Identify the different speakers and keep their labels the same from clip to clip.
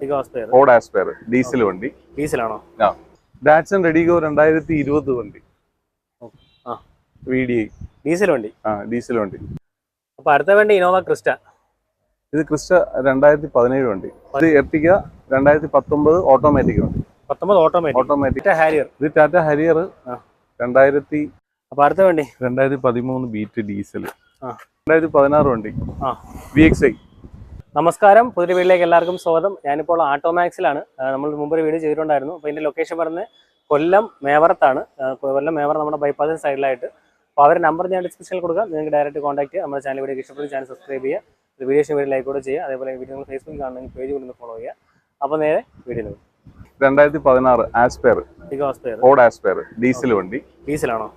Speaker 1: Tigor Aspire
Speaker 2: diesel വണ്ടി.
Speaker 1: ഡീസലാണോ?
Speaker 2: ആ. Datson redi-GO രണ്ടായിരത്തി ഇരുപത് വണ്ടി വി ഡി ഐ
Speaker 1: ഡീസൽ വണ്ടി?
Speaker 2: ആ ഡീസൽ വണ്ടി.
Speaker 1: അപ്പൊ അടുത്ത വണ്ടി ഇനോവ ക്രിസ്റ്റ.
Speaker 2: ഇത് ക്രിസ്റ്റ രണ്ടായിരത്തി പതിനേഴ് വണ്ടി. ഇത് എർട്ടിക രണ്ടായിരത്തി പത്തൊമ്പത് ഓട്ടോമാറ്റിക് വണ്ടി.
Speaker 1: പത്തൊമ്പത് ഓട്ടോമാറ്റിക്.
Speaker 2: ഓട്ടോമാറ്റിക്.
Speaker 1: ഹാരിയർ.
Speaker 2: ഇത് ടാറ്റ ഹാരിയർ. രണ്ടായിരത്തി
Speaker 1: അപ്പൊ അടുത്ത വണ്ടി?
Speaker 2: രണ്ടായിരത്തി പതിമൂന്ന് ബീറ്റ് ഡീസൽ രണ്ടായിരത്തി പതിനാറ് വണ്ടി. വി എക്സ് ഐ
Speaker 1: നമസ്കാരം. പുതിയ വീട്ടിലേക്ക് എല്ലാവർക്കും സ്വാഗതം. ഞാനിപ്പോൾ ആട്ടോമാക്സിലാണ്. നമ്മൾ മുമ്പ് ഒരു വീഡിയോ ചെയ്തിട്ടുണ്ടായിരുന്നു. അപ്പോൾ ഇതിന്റെ ലൊക്കേഷൻ പറഞ്ഞ് കൊല്ലം മേവറത്താണ്. കൊല്ലം മേവറ നമ്മുടെ ബൈപ്പാസിന് സൈഡിലായിട്ട് അപ്പോൾ അവരുടെ നമ്പർ ഞാൻ ഡിസ്ക്രിപ്ഷനിൽ കൊടുക്കാം. നിങ്ങൾക്ക് ഡയറക്റ്റ് കോൺടാക്ട് ചെയ്യുക നമ്മുടെ ചാനൽ വീഡിയോ ഇഷ്ടപ്പെട്ട് ചാനൽ സബ്സ്ക്രൈബ് ചെയ്യുക. വീഡിയോ ഇഷ്ടം വീഡിയോ ലൈക്ക് കൂടെ ചെയ്യുക. അതേപോലെ വീഡിയോ നിങ്ങൾ ഫേസ്ബുക്കിൽ കാണണമെങ്കിൽ പേജ് കൊണ്ടൊന്ന് ഫോളോ ചെയ്യുക. അപ്പോൾ നേരെ വീഡിയോ
Speaker 2: രണ്ടായിരത്തി പതിനാറ് ആസ്പയർ
Speaker 1: ഓഡ് ആസ്പെയർ
Speaker 2: ഡീസൽ വണ്ടി.
Speaker 1: ഡീസലാണോ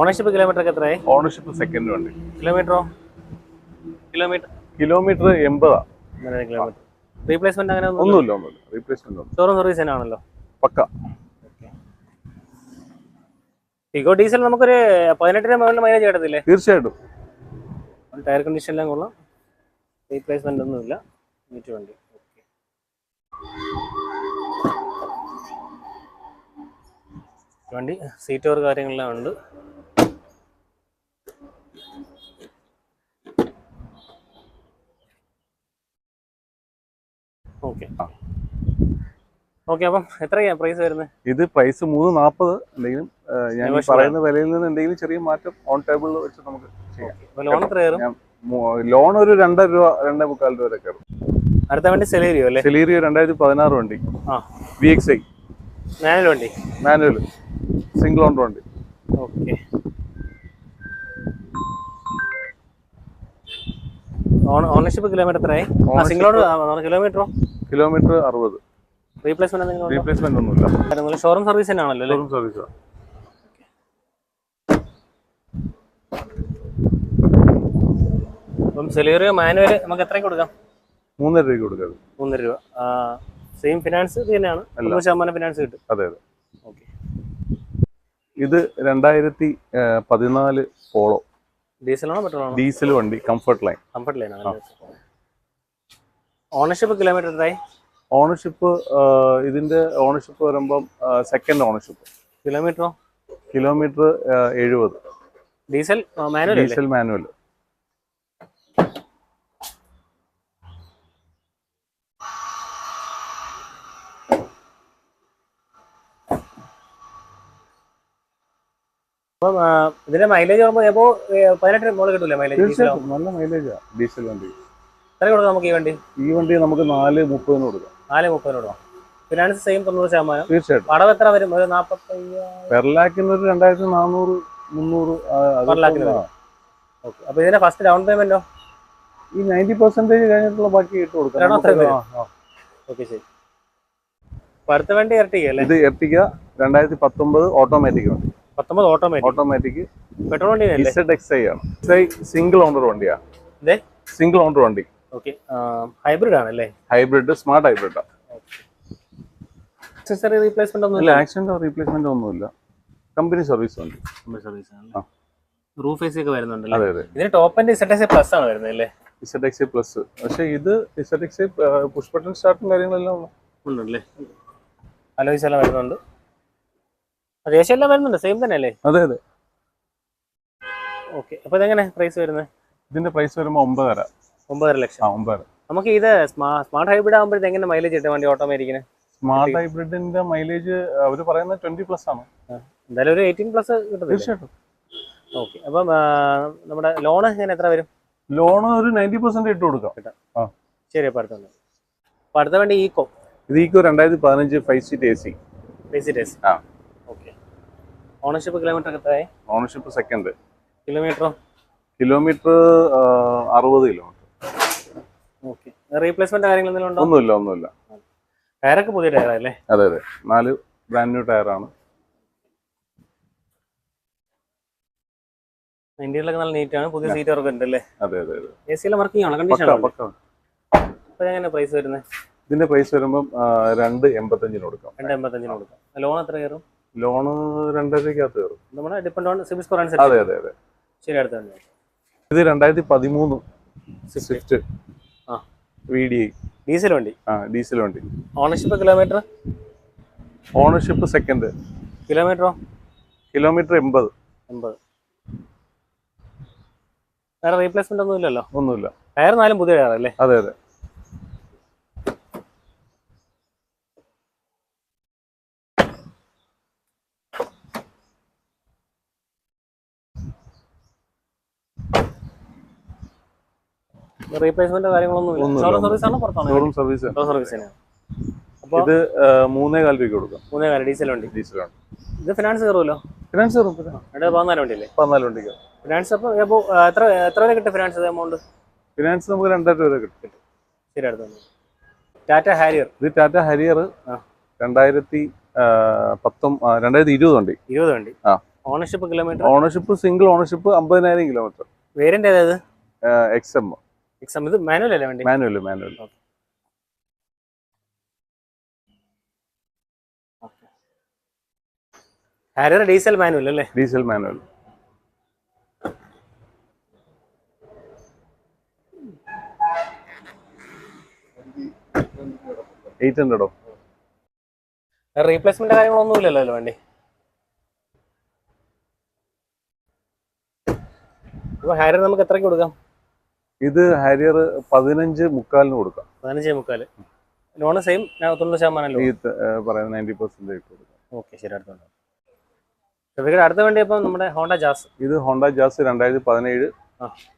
Speaker 1: ഓണർഷിപ്പ് കിലോമീറ്റർ ഒക്കെ എത്രയായി?
Speaker 2: ഓണർഷിപ്പ് സെക്കൻഡ് വണ്ടി.
Speaker 1: കിലോമീറ്ററോ കിലോമീറ്റർ
Speaker 2: കിലോമീറ്റർ എൺപതാണ്
Speaker 1: കിലോമീറ്റർ റീപ്ലേസ്മെന്റ് അങ്ങനെ ഒന്നും
Speaker 2: ഒന്നുമില്ല ഒന്നുമില്ല. റീപ്ലേസ്മെന്റ് ഒന്നും
Speaker 1: ഷോറൂം സർവീസ് തന്നെയാണല്ലോ?
Speaker 2: പക്ക.
Speaker 1: ടിഗോ ഡീസൽ നമുക്കൊരു പതിനെട്ടിന് മുകളിൽ മൈലേജ് കിട്ടത്തില്ലേ?
Speaker 2: തീർച്ചയായിട്ടും.
Speaker 1: ടയർ കണ്ടീഷൻ എല്ലാം കൊള്ളാം. റീപ്ലേസ്മെന്റ് ഒന്നുമില്ല. മീറ്റ് വണ്ടി വണ്ടി സീറ്റ് ഓർ കാര്യങ്ങളെല്ലാം ഉണ്ട് ഓക്കെ ഓക്കെ അപ്പം എത്രയാണ് പ്രൈസ് വരുന്നത്?
Speaker 2: ഇത് പ്രൈസ് മൂന്ന് നാൽപ്പത് എന്തെങ്കിലും ഞാൻ പറയുന്ന വിലയിൽ നിന്ന് എന്തെങ്കിലും ചെറിയ മാറ്റം ഓൺ ടേബിളിൽ വെച്ച് നമുക്ക്
Speaker 1: ലോൺ എത്ര കയറും?
Speaker 2: ലോൺ ഒരു രണ്ടര രൂപ രണ്ടേ മുക്കാൽ രൂപ വരെ കയറും.
Speaker 1: അടുത്ത വണ്ടി സെലേരിയോ അല്ലേ?
Speaker 2: സെലീരിയോ രണ്ടായിരത്തി പതിനാറ് വണ്ടി. വി എക്സ് ഐ
Speaker 1: മാനുവൽ വണ്ടി?
Speaker 2: മാനുവൽ സിംഗിൾ ഓൺ വണ്ടി.
Speaker 1: ഓക്കെ. ഓണർഷിപ്പ് കിലോമീറ്റർ എത്രയായി? സിംഗിൾ ഓൺ കിലോമീറ്ററോ
Speaker 2: കിലോമീറ്റർ അറുപത്.
Speaker 1: റീപ്ലേസ്മെന്റ് എന്തെങ്കിലും ഉണ്ടോ?
Speaker 2: റീപ്ലേസ്മെന്റ് ഒന്നുമില്ല.
Speaker 1: കാര്യങ്ങൾ ഷോറൂം സർവീസ് തന്നെയാണല്ലോ
Speaker 2: ഷോറൂം സർവീസ്
Speaker 1: അപ്പം സെലേറിയോ മാനുവൽ നമുക്ക് എത്രയ്ക്ക് കൊടുക്കാം?
Speaker 2: മൂന്നര രൂപ
Speaker 1: മൂന്നര രൂപ. സെയിം ഫിനാൻസ് തന്നെയാണ്. ശതമാനം ഫിനാൻസ് കിട്ടും.
Speaker 2: അതെ അതെ.
Speaker 1: ഓക്കെ
Speaker 2: ഇത് രണ്ടായിരത്തി പതിനാല് പോളോ
Speaker 1: ഡീസലാണോ പെട്രോൾ ആണോ?
Speaker 2: ഡീസൽ വണ്ടി comfort line
Speaker 1: comfort line ownership kilometre എത്രയായി?
Speaker 2: ഓണർഷിപ്പ് ഇതിന്റെ ഓണർഷിപ്പ് വരുമ്പം സെക്കൻഡ് ഓണർഷിപ്പ്
Speaker 1: കിലോമീറ്ററോ?
Speaker 2: കിലോമീറ്റർ എഴുപത്.
Speaker 1: Diesel manual
Speaker 2: diesel manual.
Speaker 1: അപ്പം ഇതിന്റെ മൈലേജ് ആകുമ്പോൾ എബോ പതിനെട്ടിന് മോൾ കിട്ടൂല മൈലേജ്
Speaker 2: നല്ല മൈലേജാ ഡീസൽ വണ്ടി.
Speaker 1: എത്ര കൊടുക്കാം നമുക്ക് ഈ വണ്ടി?
Speaker 2: ഈ വണ്ടി നമുക്ക് നാല് മുപ്പതിന് കൊടുക്കാം.
Speaker 1: നാല് മുപ്പതിനോടോ ഫിനാൻസ് സെയിം തൊണ്ണൂറ് ശതമാനം.
Speaker 2: തീർച്ചയായിട്ടും.
Speaker 1: അടവ് എത്ര വരും? ഒരു
Speaker 2: പെർ ലാക്കിന് ഒരു രണ്ടായിരത്തി നാനൂറ് മുന്നൂറ് ആ, അത്
Speaker 1: Per lakh ന് ഓക്കെ അപ്പൊ ഇതിന്റെ ഫസ്റ്റ് ഡൗൺ പേയ്മെന്റോ
Speaker 2: ഈ നയന്റി പെർസെന്റേജ് കഴിഞ്ഞിട്ടുള്ള ബാക്കി ഇട്ട് കൊടുക്കാം.
Speaker 1: ഓക്കെ ശരി. പരുത്ത അടുത്ത വണ്ടി ഇരട്ടിക്ക അല്ലേ?
Speaker 2: ഇത് എർട്ടിക്ക രണ്ടായിരത്തി പത്തൊമ്പത് ഓട്ടോമാറ്റിക് വണ്ടി
Speaker 1: പത്തൊമ്പത് ഓട്ടോമാറ്റിക്
Speaker 2: ഓട്ടോമാറ്റിക്
Speaker 1: പെട്രോൾ വണ്ടി
Speaker 2: ആണ്. സിംഗിൾ ഓണർ വണ്ടിയാ. സിംഗിൾ ഓണർ വണ്ടി.
Speaker 1: ഓക്കെ ഹൈബ്രിഡ് ആണല്ലേ?
Speaker 2: Hybrid smart hybrid
Speaker 1: accessory replacement ഒന്നും
Speaker 2: ഇല്ല ആക്സിഡന്റോ റീപ്ലേസ്മെന്റോ ഒന്നുമില്ല. കമ്പനി സർവീസ് വണ്ടി
Speaker 1: സർവീസ് ആണല്ലേ റൂഫ് എസി ഒക്കെ വരുന്നുണ്ടല്ലേ
Speaker 2: അതെ അതെ.
Speaker 1: ഇതിന് ടോപ്പ് ആൻഡ് സെറ്റ് പ്ലസ് ആണ് വരുന്നത് അല്ലേ?
Speaker 2: ഇസഡ് എക്സ് പ്ലസ് പക്ഷെ ഇത് ഇസഡ് എക്സ് പുഷ് ബട്ടൺ സ്റ്റാർട്ടും കാര്യങ്ങളെല്ലാം
Speaker 1: ഉണ്ടല്ലേ? അലോയ്സ് എല്ലാം വരുന്നുണ്ട്. അത്യാവശ്യം എല്ലാം വരുന്നുണ്ട് സെയിം തന്നെ അല്ലേ?
Speaker 2: അതെ അതെ.
Speaker 1: ഓക്കെ അപ്പൊ ഇതെങ്ങനെ പ്രൈസ് വരുന്നത്?
Speaker 2: ഇതിന്റെ പ്രൈസ് വരുമ്പോൾ ഒമ്പതര.
Speaker 1: ഒമ്പതര ലക്ഷം.
Speaker 2: ആ
Speaker 1: നമുക്ക് ഇത് സ്മാർട്ട് ഹൈബ്രിഡ് ആകുമ്പോഴത്തെ എങ്ങനെ മൈലേജ് കിട്ടും വണ്ടി ഓട്ടോമാറ്റിക്കിന്?
Speaker 2: സ്മാർട്ട് ഹൈബ്രിഡിന്റെ മൈലേജ് അവർ പറയുന്നത് ട്വന്റി പ്ലസ് ആണ്.
Speaker 1: എന്തായാലും ഒരു എയ്റ്റീൻ പ്ലസ് കിട്ടും
Speaker 2: തീർച്ചയായിട്ടും.
Speaker 1: ഓക്കെ അപ്പം നമ്മുടെ ലോൺ എങ്ങനെ എത്ര വരും?
Speaker 2: ലോൺ ഒരു നയന്റി പെർസെന്റ് ഇട്ട് കൊടുക്കാം. ആ.
Speaker 1: ശരി അപ്പം അടുത്ത അപ്പം അടുത്ത വണ്ടി ഈക്കോ
Speaker 2: ഇത് ഈക്കോ രണ്ടായിരത്തി പതിനഞ്ച് five seat A C
Speaker 1: five seat A C
Speaker 2: ആ.
Speaker 1: ഓക്കെ ഓണർഷിപ്പ് കിലോമീറ്റർ എത്രയായി?
Speaker 2: ഓണർഷിപ്പ് സെക്കൻഡ്
Speaker 1: കിലോമീറ്ററോ
Speaker 2: കിലോമീറ്റർ അറുപത് കിലോമീറ്റർ
Speaker 1: ഓക്കെ റീപ്ലേസ്മെന്റ് കാര്യങ്ങൾ
Speaker 2: ഒന്നുമില്ല ഒന്നുമില്ല.
Speaker 1: ടയറൊക്കെ പുതിയ ടയറല്ലേ
Speaker 2: അതെ അതെ. നാല് ബ്രാൻഡ് ന്യൂ ടയറാണ്.
Speaker 1: ഇന്ത്യയിലൊക്കെ നല്ല നീറ്റ് ആണ്. പുതിയ സീറ്റ് വർക്ക് ഉണ്ട് അല്ലേ
Speaker 2: അതെ അതെ അതെ.
Speaker 1: എ സി എല്ലാം വർക്കിംഗ് ആണ്? കണ്ടീഷൻ
Speaker 2: പക്ക.
Speaker 1: എങ്ങനെ പ്രൈസ് വരുന്നത്
Speaker 2: ഇതിന്റെ പ്രൈസ് വരുമ്പോൾ രണ്ട് എൺപത്തഞ്ചിന് കൊടുക്കാം.
Speaker 1: രണ്ട് എൺപത്തഞ്ചിന് കൊടുക്കാം. ലോൺ എത്ര കയറും?
Speaker 2: ലോണ് രണ്ടരക്കകത്ത് കയറും.
Speaker 1: നമ്മുടെ ഡിപ്പെൻഡ് ഓൺ സിബിൽ സ്കോർ
Speaker 2: അതെ
Speaker 1: അനുസരിച്ച്.
Speaker 2: അതെ അതെ
Speaker 1: ശരി അടുത്ത
Speaker 2: ഇത് രണ്ടായിരത്തി പതിമൂന്ന് സ്വിഫ്റ്റ് വി ഡി
Speaker 1: ഡീസൽ വണ്ടി
Speaker 2: ആ ഡീസൽ വണ്ടി
Speaker 1: ഓണർഷിപ്പ് കിലോമീറ്റർ
Speaker 2: ഓണർഷിപ്പ് സെക്കൻഡ്
Speaker 1: കിലോമീറ്ററോ
Speaker 2: കിലോമീറ്റർ എൺപത്.
Speaker 1: എൺപത്. വേറെ റീപ്ലേസ്മെന്റ് ഒന്നും ഇല്ലല്ലോ
Speaker 2: ഒന്നുമില്ല.
Speaker 1: ടയർ നാലും പുതിയ ടയർ അല്ലേ?
Speaker 2: അതെ അതെ.
Speaker 1: റീപ്ലേസ്മെന്റ് കാര്യങ്ങളൊന്നും സർവീസ് ആണ് പുറത്താണോ
Speaker 2: സർവീസ്
Speaker 1: തന്നെയാണ്
Speaker 2: ഇത് ആ, മൂന്നേ കാൽ രൂപയ്ക്ക് കൊടുക്കാം.
Speaker 1: മൂന്നേ കാലം ഡീസൽ വണ്ടി.
Speaker 2: ഡീസലാണ്.
Speaker 1: ഇത് ഫിനാൻസ് കയറുമല്ലോ?
Speaker 2: ഫിനാൻസ് കയറും
Speaker 1: ഇവിടെ പതിനാല് വണ്ടിയല്ലേ?
Speaker 2: പതിനാല് വണ്ടിക്ക്.
Speaker 1: ഫിനാൻസ് അപ്പോൾ എത്ര എത്ര വരെ കിട്ടും ഫിനാൻസ് എമൗണ്ട്
Speaker 2: ഫിനാൻസ് നമുക്ക് രണ്ടായിരം രൂപ കിട്ടും.
Speaker 1: ശരി അടുത്ത ടാറ്റ ഹാരിയർ
Speaker 2: ഇത് ടാറ്റ ഹരിയർ
Speaker 1: ആ.
Speaker 2: രണ്ടായിരത്തി ആ, രണ്ടായിരത്തി ഇരുപത് വണ്ടി.
Speaker 1: ഇരുപത് വണ്ടി.
Speaker 2: ആ.
Speaker 1: Ownership kilometre
Speaker 2: ownership single ownership അമ്പതിനായിരം കിലോമീറ്റർ
Speaker 1: വേരിയന്റ് ഏതായത്
Speaker 2: എക്സ് എം
Speaker 1: എക്സാം ഇത് മാനുവൽ അല്ലേ വേണ്ടി
Speaker 2: manual manual
Speaker 1: Harrier diesel manual അല്ലേ?
Speaker 2: ഡീസൽ മാനുവൽ എയ്റ്റ് ഹൺഡ്രഡോ
Speaker 1: റീപ്ലേസ്മെന്റ് കാര്യങ്ങളൊന്നും ഇല്ലല്ലോ വണ്ടി? അപ്പോൾ ഹാരിയർ നമുക്ക് എത്രയ്ക്ക് കൊടുക്കാം?
Speaker 2: ഇത് ഹാരിയർ പതിനഞ്ച് മുക്കാലിന് കൊടുക്കാം.
Speaker 1: പതിനഞ്ച് മുക്കാൽ ലോണ് സെയിം തൊണ്ണൂറ് ശതമാനം
Speaker 2: ഈ പറയുന്ന നയന്റി പെർസെന്റേജ് കൊടുക്കാം.
Speaker 1: ഓക്കെ ശരി അടുത്തുണ്ട് അടുത്ത വണ്ടി ഇപ്പം നമ്മുടെ ഹോണ്ട ജാസ്.
Speaker 2: ഇത് ഹോണ്ട ജാസ് രണ്ടായിരത്തി പതിനേഴ്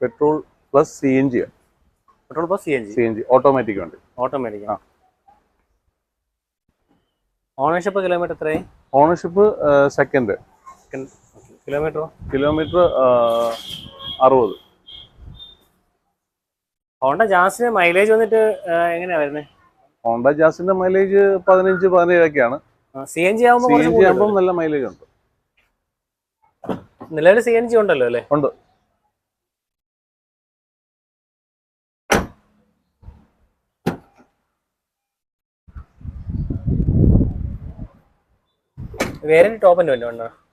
Speaker 2: petrol plus C N G
Speaker 1: petrol plus C N G
Speaker 2: C N G automatic വണ്ടി.
Speaker 1: ഓട്ടോമാറ്റിക്
Speaker 2: ആ.
Speaker 1: ഓണർഷിപ്പ് കിലോമീറ്റർ എത്രയായി?
Speaker 2: ഓണർഷിപ്പ് സെക്കൻഡ്
Speaker 1: കിലോമീറ്ററോ
Speaker 2: കിലോമീറ്റർ അറുപത്.
Speaker 1: ഹോണ്ട ജാസിന് മൈലേജ് വന്നിട്ട് എങ്ങനെയാ വരുന്നത്
Speaker 2: ഹോണ്ട ജാസിന്റെ മൈലേജ് പതിനഞ്ച് പതിനേഴൊക്കെയാണ്.
Speaker 1: സി എൻ ജി ആകുമ്പോൾ?
Speaker 2: നല്ല മൈലേജ് ഉണ്ട്.
Speaker 1: നിലവിൽ സി എൻ ജി ഉണ്ടല്ലോ അല്ലേ?
Speaker 2: ഉണ്ട്.
Speaker 1: വേരിയന്റ് ടോപ്പ് എന്റെ വണ്ടി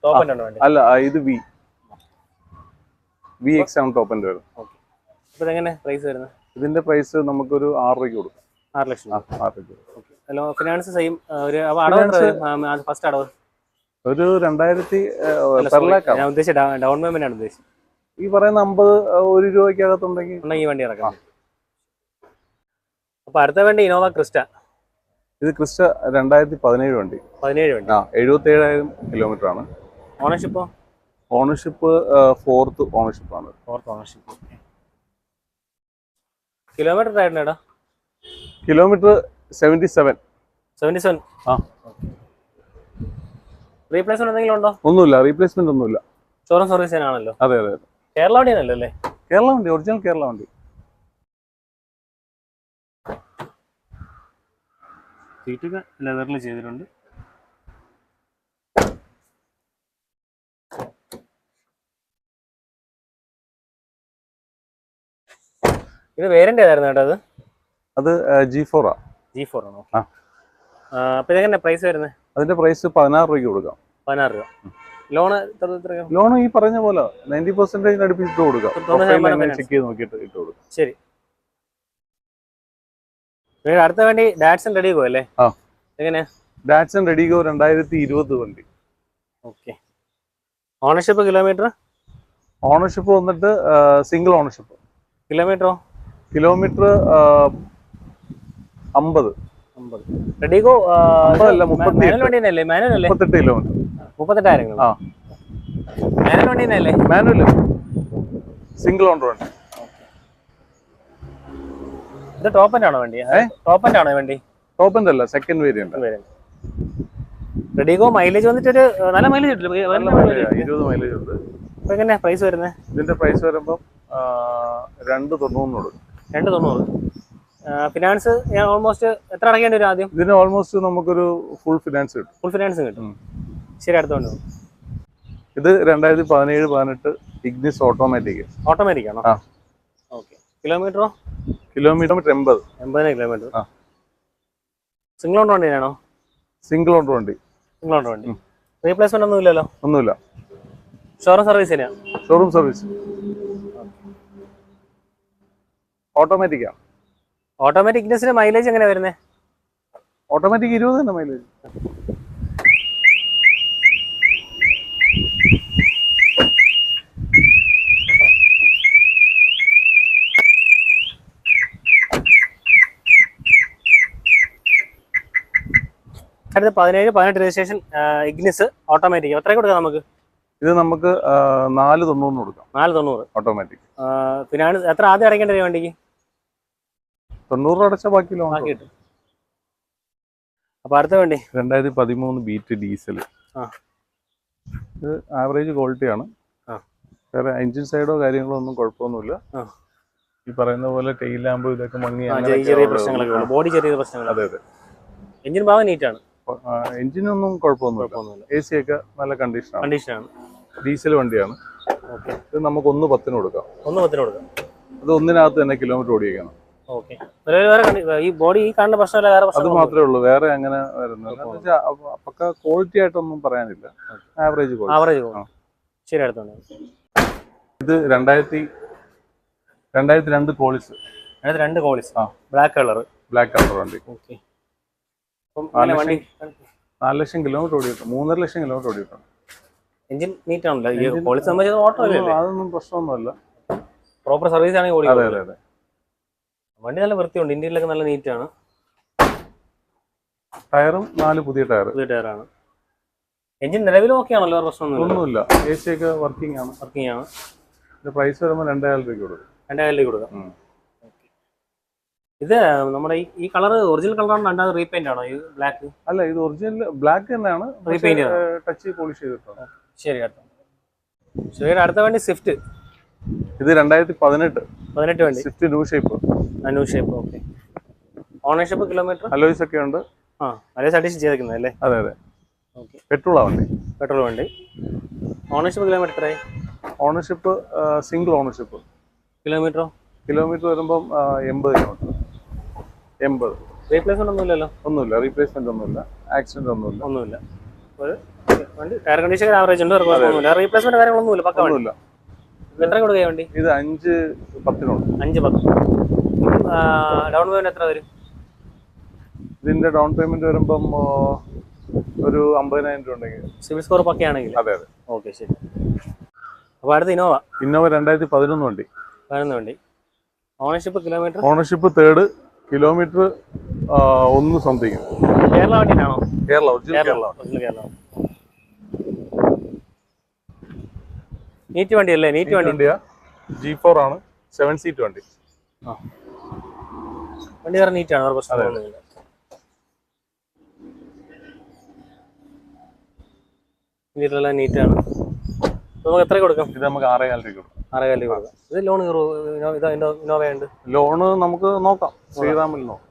Speaker 1: ടോപ്പ് എന്റെ ഉണ്ടോ
Speaker 2: അല്ല ഇത് വി വി എക്സ് ആണ് ടോപ്പ് എന്റെ വരും.
Speaker 1: അപ്പോൾ ഇതെങ്ങനെ പ്രൈസ് വരുന്നത്
Speaker 2: ഇതിന്റെ പ്രൈസ് നമുക്കൊരു ആറ് രൂപയ്ക്ക് കൊടുക്കും.
Speaker 1: ആറ് ലക്ഷം.
Speaker 2: ആറ് രൂപയ്ക്ക്.
Speaker 1: ഹലോ ഫിനാൻസ് സെയിം ഒരു അടവ്? ഫസ്റ്റ് അടവ്.
Speaker 2: ഒരു രണ്ടായിരത്തി
Speaker 1: ഞാൻ ഉദ്ദേശിച്ച ഡൗൺ പേയ്മെന്റ് ആണ് ഉദ്ദേശിച്ചത്.
Speaker 2: ഈ പറയുന്ന അമ്പത് ഒരു രൂപയ്ക്കകത്തുണ്ടെങ്കിൽ
Speaker 1: ഉണ്ടെങ്കിൽ വണ്ടി ഇറക്കാം. അപ്പൊ അടുത്ത വണ്ടി ഇനോവ ക്രിസ്റ്റ
Speaker 2: ഇത് ക്രിസ്റ്റ രണ്ടായിരത്തി പതിനേഴ് വണ്ടി.
Speaker 1: പതിനേഴ് വണ്ടി.
Speaker 2: ആ എഴുപത്തി ഏഴായിരം കിലോമീറ്റർ ആണ്
Speaker 1: ഓണർഷിപ്പോ
Speaker 2: ഓണർഷിപ്പ് ഫോർത്ത് ഓണർഷിപ്പ് ആണ്.
Speaker 1: Fourth ownership kilometre ആയിരുന്നേടാ
Speaker 2: kilometre seventy seven
Speaker 1: seventy seven
Speaker 2: ആ.
Speaker 1: റീപ്ലേസ്മെന്റ് എന്തെങ്കിലും ഉണ്ടോ?
Speaker 2: ഒന്നുമില്ല റീപ്ലേസ്മെന്റ് ഒന്നുമില്ല.
Speaker 1: ഷോറൂം സർവീസ് ആണല്ലോ
Speaker 2: അതെ അതെ.
Speaker 1: കേരള വണ്ടി അല്ലേ?
Speaker 2: കേരള വണ്ടി ഒറിജിനൽ കേരള വണ്ടി.
Speaker 1: സീറ്റൊക്കെ ലെതറിൽ ചെയ്തിട്ടുണ്ട്. ഇത് ഏതായിരുന്നു കേട്ടോ അത്?
Speaker 2: അത് ജി ഫോർ ആ.
Speaker 1: ജി ഫോർ ആണോ? അപ്പൊ ഇതെങ്ങനെ പ്രൈസ് വരുന്നത്
Speaker 2: അതിന്റെ പ്രൈസ് പതിനാറ് രൂപയ്ക്ക് കൊടുക്കാം.
Speaker 1: പതിനാറ് രൂപ. ലോണ്
Speaker 2: ലോൺ ഈ പറഞ്ഞ പോലെ നയന്റി പെർസെന്റേജ് അടുപ്പിച്ചിട്ട് കൊടുക്കാം. ചെക്ക് ചെയ്ത് നോക്കിയിട്ട് ഇട്ട് കൊടുക്കാം.
Speaker 1: ശരി. അടുത്ത വണ്ടി ഡാറ്റ്സൺ റെഡി ഗോ അല്ലേ?
Speaker 2: ആ.
Speaker 1: എങ്ങനെ
Speaker 2: ഡാറ്റ്സൺ റെഡിഗോ രണ്ടായിരത്തി ഇരുപത് വണ്ടി.
Speaker 1: ഓക്കെ ഓണർഷിപ്പ് കിലോമീറ്റർ
Speaker 2: ഓണർഷിപ്പ് വന്നിട്ട് സിംഗിൾ ഓണർഷിപ്പ്
Speaker 1: കിലോമീറ്ററോ
Speaker 2: കിലോമീറ്റർ അമ്പത്.
Speaker 1: റെഡിഗോ
Speaker 2: അമ്പതല്ല, മുപ്പത്തിയെട്ട്. മുപ്പത്തെട്ട് കിലോമീറ്റർ.
Speaker 1: മുപ്പത്തെട്ടായിരം
Speaker 2: ആ.
Speaker 1: മാനുവൽ
Speaker 2: മാനുവൽ സിംഗിൾ ഓൺ വണ്ടി.
Speaker 1: ഇത് ടോപ്പ് ആണോ വണ്ടി? ടോപ്പ് ആണോ വണ്ടി?
Speaker 2: ടോപ്പ് അല്ല സെക്കൻഡ് വേരിയന്റ്
Speaker 1: റെഡിഗോ മൈലേജ് വന്നിട്ട് ഒരു നല്ല മൈലേജ്
Speaker 2: ഇരുപത് മൈലേജ് ഉണ്ട്.
Speaker 1: അപ്പൊ എങ്ങനെ പ്രൈസ് വരുന്നത്?
Speaker 2: ഇതിന്റെ പ്രൈസ് വരുമ്പോൾ രണ്ട് തൊണ്ണൂറിനോട്
Speaker 1: രണ്ട് തൊണ്ണൂറ് ഫിനാൻസ് ഞാൻ ഓൾമോസ്റ്റ് എത്ര അടയ്ക്കേണ്ടി വരും ആദ്യം?
Speaker 2: ഇതിന് ഓൾമോസ്റ്റ് നമുക്കൊരു ഫുൾ ഫിനാൻസ് കിട്ടും.
Speaker 1: ഫുൾ ഫിനാൻസ് കിട്ടും. ശരി അടുത്തോണ്ട്
Speaker 2: ഇത് രണ്ടായിരത്തി പതിനേഴ് പതിനെട്ട് ഇഗ്നിസ് ഓട്ടോമാറ്റിക്
Speaker 1: ഓട്ടോമാറ്റിക് ആണോ?
Speaker 2: ആ.
Speaker 1: ഓക്കെ കിലോമീറ്ററോ
Speaker 2: കിലോമീറ്റർ എൺപത്.
Speaker 1: എൺപതിനായിരം കിലോമീറ്റർ
Speaker 2: ആ.
Speaker 1: സിംഗിൾ ഓൺ വണ്ടിയാണോ?
Speaker 2: സിംഗിൾ ഓണർ വണ്ടി.
Speaker 1: സിംഗിൾ ഓൺ വണ്ടി. റീപ്ലേസ്മെന്റ് ഒന്നും ഇല്ലല്ലോ
Speaker 2: ഒന്നുമില്ല.
Speaker 1: ഷോറൂം സർവീസ് തന്നെയാണ്
Speaker 2: ഷോറൂം സർവീസ് ഓട്ടോമാറ്റിക്കാണ്
Speaker 1: ഓട്ടോമാറ്റിക് ഇഗ്നസിന്റെ മൈലേജ് എങ്ങനെ വരുന്നത്
Speaker 2: ഓട്ടോമാറ്റിക് ഇരുപത് തന്നെ മൈലേജ്
Speaker 1: അടുത്ത പതിനേഴ് പതിനെട്ട് രജിസ്ട്രേഷൻ ഇഗ്നിസ് ഓട്ടോമാറ്റിക് എത്ര കൊടുക്കാം നമുക്ക്?
Speaker 2: ഇത് നമുക്ക് നാല് തൊണ്ണൂറിന് കൊടുക്കാം.
Speaker 1: നാല് തൊണ്ണൂറ്.
Speaker 2: ഓട്ടോമാറ്റിക്
Speaker 1: ഫിനാൻസ് എത്ര ആദ്യം അടയ്ക്കേണ്ടത് വണ്ടിക്ക്?
Speaker 2: തൊണ്ണൂറ് അടച്ച ബാക്കി ലോൺ
Speaker 1: അപ്പൊ അടുത്ത വണ്ടി.
Speaker 2: രണ്ടായിരത്തി പതിമൂന്ന് ബീറ്റ് ഡീസൽ
Speaker 1: ആ.
Speaker 2: ഇത് ആവറേജ് ക്വാളിറ്റിയാണ്. വേറെ എഞ്ചിൻ സൈഡോ കാര്യങ്ങളോ ഒന്നും കുഴപ്പമൊന്നുമില്ല. ഈ പറയുന്ന പോലെ ടെയിൽ ലാമ്പോ ഇതൊക്കെ മങ്ങി
Speaker 1: ചെറിയ. പ്രശ്നങ്ങളൊക്കെ ബോഡി ചെറിയ പ്രശ്നങ്ങൾ
Speaker 2: അതെ അതെ.
Speaker 1: എഞ്ചിൻ ഭാഗം നീറ്റാണ്
Speaker 2: എഞ്ചിനൊന്നും കുഴപ്പമൊന്നുമില്ല. എ സി ഒക്കെ നല്ല കണ്ടീഷനാണ്
Speaker 1: കണ്ടീഷനാണ്.
Speaker 2: ഡീസൽ വണ്ടിയാണ്.
Speaker 1: ഓക്കെ.
Speaker 2: ഇത് നമുക്ക് ഒന്ന് പത്തിന് കൊടുക്കാം.
Speaker 1: ഒന്ന് പത്തിന് കൊടുക്കാം.
Speaker 2: അത് ഒന്നിനകത്ത് തന്നെ കിലോമീറ്റർ
Speaker 1: കണ്ടി- ഈ ബോഡി ഈ കാണുന്ന പ്രശ്നമല്ല വേറെ
Speaker 2: അത് മാത്രമേ ഉള്ളൂ. വേറെ അങ്ങനെ വെച്ചാൽ പക്ക ക്വാളിറ്റി ആയിട്ടൊന്നും പറയാനില്ല. ആവറേജ്
Speaker 1: ആവറേജ് ശരി അടുത്തോണ്ട്
Speaker 2: ഇത് രണ്ടായിരത്തി രണ്ടായിരത്തി രണ്ട് കോളിസ്
Speaker 1: രണ്ട് കോളിസ്
Speaker 2: ആ.
Speaker 1: ബ്ലാക്ക് കളർ
Speaker 2: ബ്ലാക്ക് കളർ വണ്ടി.
Speaker 1: ഓക്കെ അപ്പം
Speaker 2: ആ,
Speaker 1: ഇങ്ങനെ വണ്ടി
Speaker 2: നാല് ലക്ഷം കിലോമീറ്റർ ഓടിയിട്ടുണ്ട്. മൂന്നര ലക്ഷം കിലോമീറ്റർ ഓടിയിട്ടുണ്ട്.
Speaker 1: എഞ്ചിൻ നീറ്റ് ആണല്ലോ. ഈ
Speaker 2: Engine-
Speaker 1: കോളിസ് ഓട്ടോ
Speaker 2: അതൊന്നും പ്രശ്നമൊന്നുമല്ല.
Speaker 1: പ്രോപ്പർ സർവീസ് ആണെങ്കിൽ ഓടി
Speaker 2: അതെ അതെ അതെ.
Speaker 1: വണ്ടി നല്ല വൃത്തിയുണ്ട്. ഇന്ത്യയിലൊക്കെ നല്ല നീറ്റാണ്
Speaker 2: ടയറും നാല് പുതിയ ടയർ.
Speaker 1: പുതിയ ടയറാണ് എഞ്ചിൻ നിലവിൽ ഓക്കെ ആണല്ലോ പ്രശ്നമൊന്നുമില്ല.
Speaker 2: ഒന്നുമില്ല. എ സി ഒക്കെ വർക്കിംഗ് ആണ്.
Speaker 1: വർക്കിംഗ് ആണ്.
Speaker 2: പ്രൈസ് വരുമ്പോൾ രണ്ടായിരം രൂപയ്ക്ക് കൊടുക്കും.
Speaker 1: രണ്ടായിരം രൂപ കൊടുക്കാം. ഇത് നമ്മുടെ ഈ കളർ ഒറിജിനൽ കളറാണ് രണ്ടാമത് റീപെയിന്റ് ആണോ? ഈ ബ്ലാക്ക്
Speaker 2: അല്ല ഇത് ഒറിജിനൽ ബ്ലാക്ക് തന്നെയാണ്.
Speaker 1: റീപെയിന്റ്
Speaker 2: ടച്ച് പോളിഷ് ചെയ്തിട്ടുണ്ട്.
Speaker 1: ശരി കേട്ടോ. ശരി അടുത്ത വണ്ടി സ്വിഫ്റ്റ്
Speaker 2: ഇത് രണ്ടായിരത്തി പതിനെട്ട്
Speaker 1: പതിനെട്ട് വണ്ടി
Speaker 2: Swift new shape
Speaker 1: new shape okay ownership kilometre
Speaker 2: alloys ഒക്കെ ഉണ്ട്.
Speaker 1: ആ അലോയ്സ് അഡീഷൻ ചെയ്തേക്കുന്നത് അല്ലേ?
Speaker 2: അതെ അതെ.
Speaker 1: ഓക്കെ
Speaker 2: പെട്രോളാ വണ്ടി.
Speaker 1: പെട്രോൾ വണ്ടി. ഓണർഷിപ്പ് കിലോമീറ്റർ എത്രയായി?
Speaker 2: ഓണർഷിപ്പ് സിംഗിൾ ഓണർഷിപ്പ്
Speaker 1: കിലോമീറ്ററോ
Speaker 2: കിലോമീറ്റർ വരുമ്പം എൺപത് കിലോമീറ്റർ എൺപത്.
Speaker 1: റീപ്ലേസ്മെന്റ് ഒന്നുമില്ലല്ലോ?
Speaker 2: ഒന്നുമില്ല റീപ്ലേസ്മെന്റ് ഒന്നുമില്ല ആക്സിഡന്റ് ഒന്നുമില്ല.
Speaker 1: ഒന്നുമില്ല. ഒരു വണ്ടി ടയർ കണ്ടീഷൻ ആവറേജ് ഉണ്ട് ഒന്നുമില്ല. റീപ്ലേസ്മെന്റ് കാര്യങ്ങളൊന്നുമില്ല പക്ക
Speaker 2: ഒന്നുമില്ല.
Speaker 1: എത്ര കൊടുക്കുക വണ്ടി?
Speaker 2: ഇത് അഞ്ച് പത്തിനുണ്ട്.
Speaker 1: അഞ്ച് പത്ത്. ഡൗൺ പേയ്മെന്റ് എത്ര വരും?
Speaker 2: ഇതിന്റെ ഡൗൺ പേയ്മെന്റ് വരുമ്പം ഒരു അമ്പതിനായിരം രൂപ ഉണ്ടെങ്കിൽ.
Speaker 1: സിവിൽ സ്കോർ പക്കയാണെങ്കിൽ
Speaker 2: അതെ അതെ.
Speaker 1: ഓക്കെ ശരി. അപ്പോൾ അടുത്ത ഇന്നോവ.
Speaker 2: ഇന്നോവ രണ്ടായിരത്തി പതിനൊന്ന് വണ്ടി.
Speaker 1: പതിനൊന്ന് വണ്ടി. Ownership kilometre
Speaker 2: ownership third kilometre ഒന്ന് സംതിങ്
Speaker 1: കേരള വണ്ടിയാണോ
Speaker 2: കേരള ഒറിജിനൽ കേരള
Speaker 1: നീറ്റ് വണ്ടി അല്ലേ? നീറ്റ് വണ്ടി.
Speaker 2: വണ്ടിയാ. ജി ഫോർ ആണ്. സെവൻ സീറ്റ് വണ്ടി.
Speaker 1: വണ്ടി വേറെ നീറ്റ് ആണ് പ്രശ്നമൊന്നുമില്ല നീറ്റിലെല്ലാം നീറ്റാണ് നമുക്ക് എത്ര കൊടുക്കാം?
Speaker 2: ഇത് നമുക്ക് ആറേ കാലത്തേക്ക് കൊടുക്കും.
Speaker 1: ആറേകാലിൽ കൊടുക്കാം. ഇത് ലോൺ ഇതാ ഇന്നോവ ഉണ്ട്
Speaker 2: ലോണ് നമുക്ക് നോക്കാം. ശ്രീറാമിൽ നോക്കാം.